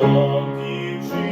так і вчи.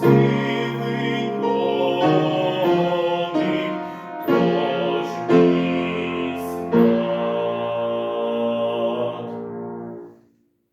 see.